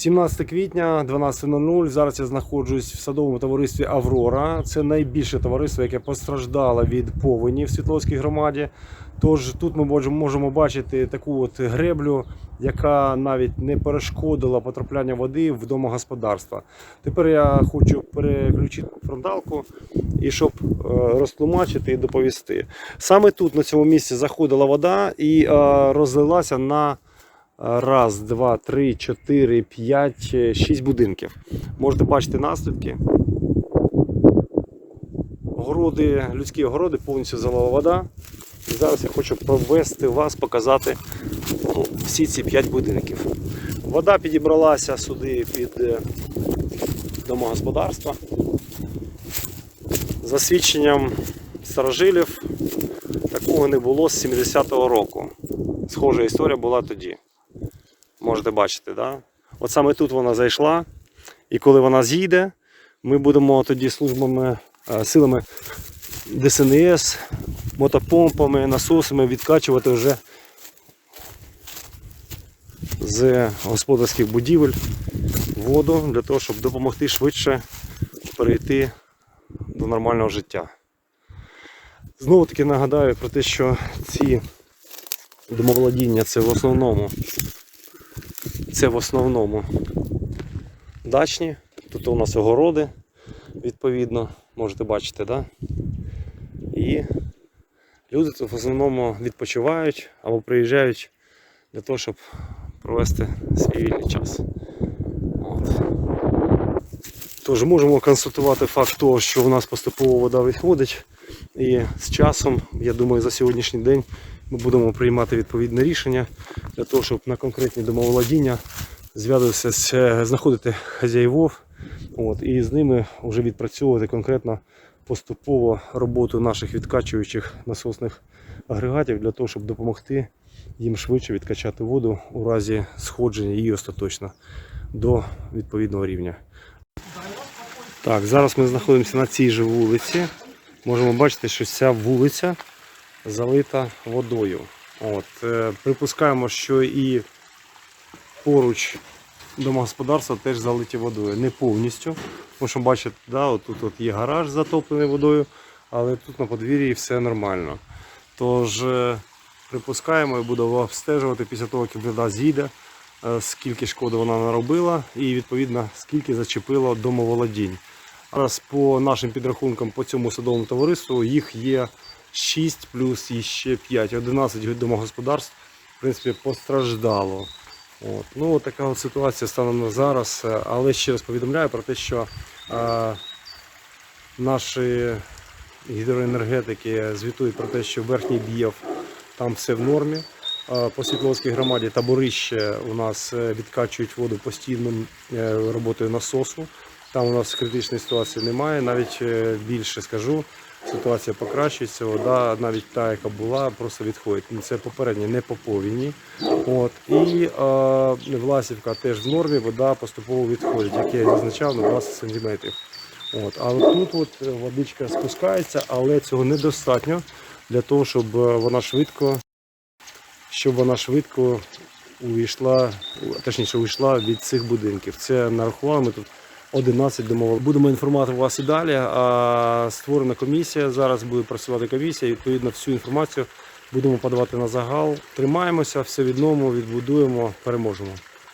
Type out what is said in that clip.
17 квітня 12.00. Зараз я знаходжусь в садовому товаристві Аврора. Це найбільше товариство, яке постраждало від повені в Світловській громаді. Тож тут ми можемо, бачити таку от греблю, яка навіть не перешкодила потрапляння води в домогосподарства. Тепер я хочу переключити фронталку і щоб е, розтлумачити і доповісти. Саме тут, на цьому місці, заходила вода і е, розлилася на раз, два, три, чотири, п'ять, е, шість будинків. Можете бачити наслідки. Огороди, людські огороди повністю залила вода. І зараз я хочу провести вас, показати ну, всі ці п'ять будинків. Вода підібралася сюди під е, домогосподарства. За свідченням старожилів, такого не було з 70-го року. Схожа історія була тоді. Можете бачити, да? От саме тут вона зайшла. І коли вона з'їде, ми будемо тоді службами, е, силами ДСНС, мотопомпами, насосами відкачувати вже з господарських будівель воду для того, щоб допомогти швидше перейти до нормального життя. Знову таки нагадаю про те, що ці домоволодіння це в основному це в основному дачні. Тут у нас огороди, відповідно, можете бачити, да? І люди тут в основному відпочивають або приїжджають для того, щоб провести свій вільний час. От. Тож можемо констатувати факт того, що в нас поступово вода відходить. І з часом, я думаю, за сьогоднішній день ми будемо приймати відповідне рішення для того, щоб на конкретні домоволодіння зв'язуватися, з- знаходити хазяївов от, і з ними вже відпрацьовувати конкретно поступово роботу наших відкачуючих насосних агрегатів для того, щоб допомогти їм швидше відкачати воду у разі сходження її остаточно до відповідного рівня. Так, зараз ми знаходимося на цій же вулиці. Можемо бачити, що ця вулиця залита водою. От, е, припускаємо, що і поруч домогосподарства теж залиті водою. Не повністю. Тому що бачите, да, тут от є гараж затоплений водою, але тут на подвір'ї все нормально. Тож е, припускаємо і будемо обстежувати після того, як вода з'їде, е, скільки шкоди вона наробила і відповідно скільки зачепило домоволодінь. Зараз по нашим підрахункам по цьому садовому товариству їх є 6 плюс ще 5, 11 домогосподарств в принципі, постраждало. От. Ну, така от ситуація станом на зараз. Але ще раз повідомляю про те, що е, наші гідроенергетики звітують про те, що верхній Бієв там все в нормі. По Світловській громаді таборище у нас е, відкачують воду постійною е, роботою насосу. Там у нас критичної ситуації немає. Навіть е, більше скажу, ситуація покращується. Вода, навіть та, яка була, просто відходить. Ну, Це попереднє не по повіні. От. І е, Власівка теж в нормі, вода поступово відходить, як я зазначав, на 20 см. От. А тут от водичка спускається, але цього недостатньо для того, щоб вона швидко, щоб вона швидко увійшла, точніше увійшла від цих будинків. Це нарахували ми тут 11 домов. Будемо інформувати вас і далі. А створена комісія. Зараз буде працювати комісія. Відповідно, всю інформацію будемо подавати на загал. Тримаємося, все відновимо, відбудуємо, переможемо.